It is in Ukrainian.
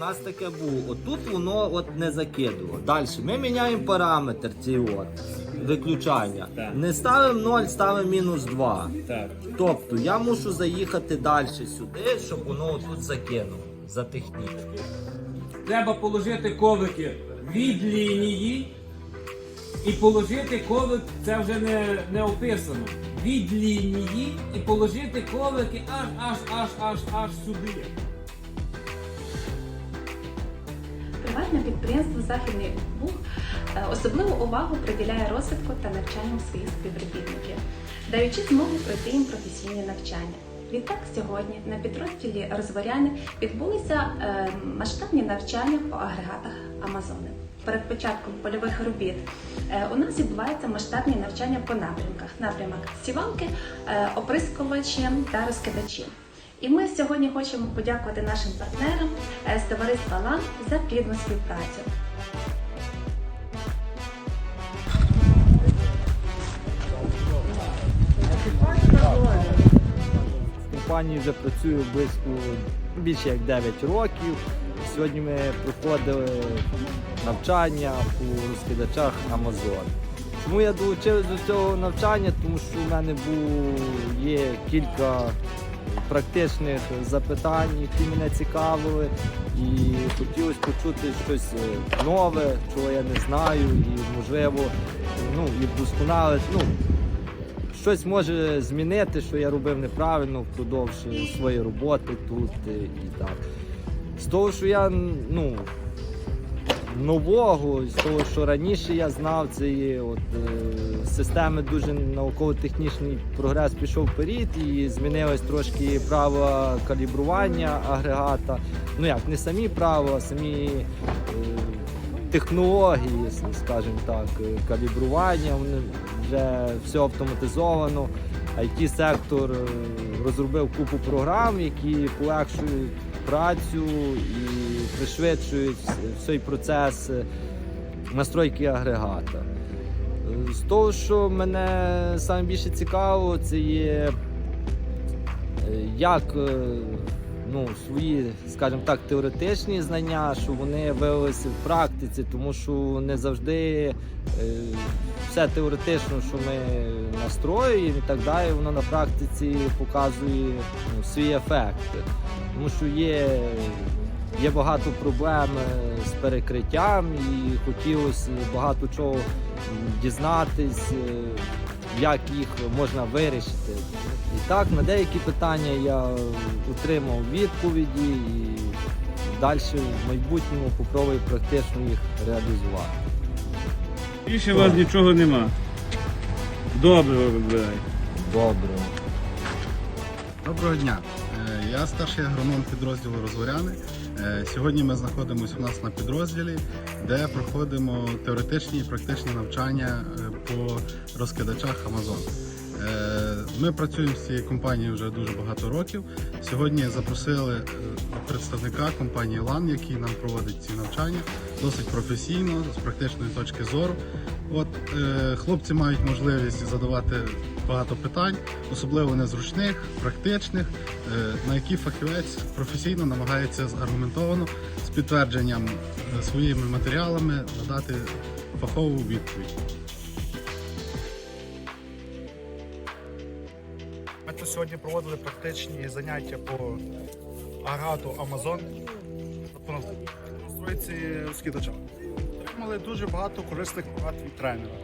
нас таке було. Отут воно от не закидувало. Далі ми міняємо параметр цей от виключання. Так. Не ставимо 0, ставимо мінус 2. Так. Тобто я мушу заїхати далі сюди, щоб воно тут закинуло за технічку. Треба положити ковики від лінії і положити ковик, це вже не, не описано. Від лінії і положити ковики аж аж аж аж аж сюди. Приватне підприємство Західний Буг е, особливу увагу приділяє розвитку та навчанню своїх співробітників, даючи змогу пройти їм професійні навчання. Відтак сьогодні на підрозділі Розворяни відбулися е, масштабні навчання по агрегатах Амазони. Перед початком польових робіт е, у нас відбуваються масштабні навчання по напрямках: напрямок сівалки, оприскувачі та розкидачі. І ми сьогодні хочемо подякувати нашим партнерам е, з товариства ЛАН за плідну співпрацю. Компанії вже працюю близько більше як 9 років. Сьогодні ми проходили навчання по розкидачах Amazon. Чому я долучився до цього навчання? Тому що в мене був, є кілька практичних запитань, які мене цікавили, і хотілося почути щось е, нове, чого я не знаю, і можливо ну, і вдосконалити. Ну, щось може змінити, що я робив неправильно впродовж своєї роботи тут е, і так. З того, що я ну, нового, з того, що раніше я знав, це є от, е, системи дуже науково-технічний прогрес пішов вперед і змінилось трошки правила калібрування агрегата. Ну як, не самі правила, а самі е, технології, скажімо так, е, калібрування, вони вже все автоматизовано. it сектор е, розробив купу програм, які полегшують працю і пришвидшують цей процес настройки агрегата. З того, що мене найбільше цікаво, це є е, як е, ну, свої, скажімо так, теоретичні знання, що вони виявилися в практиці, тому що не завжди е, все теоретично, що ми настроюємо і так далі, воно на практиці показує ну, свій ефект. Тому що є, є багато проблем е, з перекриттям і хотілося багато чого дізнатись, е, як їх можна вирішити. І так, на деякі питання я отримав відповіді і далі в майбутньому попробую практично їх реалізувати. Більше у вас нічого нема. Доброго вибирай. Добре. Доброго дня. Я старший агроном підрозділу Розворяни. Е, Сьогодні ми знаходимося у нас на підрозділі, де проходимо теоретичні і практичні навчання е, по розкидачах Amazon. Е, Ми працюємо з цією компанією вже дуже багато років. Сьогодні запросили е, представника компанії LAN, який нам проводить ці навчання, досить професійно, з практичної точки зору. От е, хлопці мають можливість задавати багато питань, особливо незручних, практичних, на які фахівець професійно намагається аргументовано з підтвердженням своїми матеріалами надати фахову відповідь. Ми тут сьогодні проводили практичні заняття по агату Amazon по настройці розкидача. Отримали дуже багато корисних порад від тренера.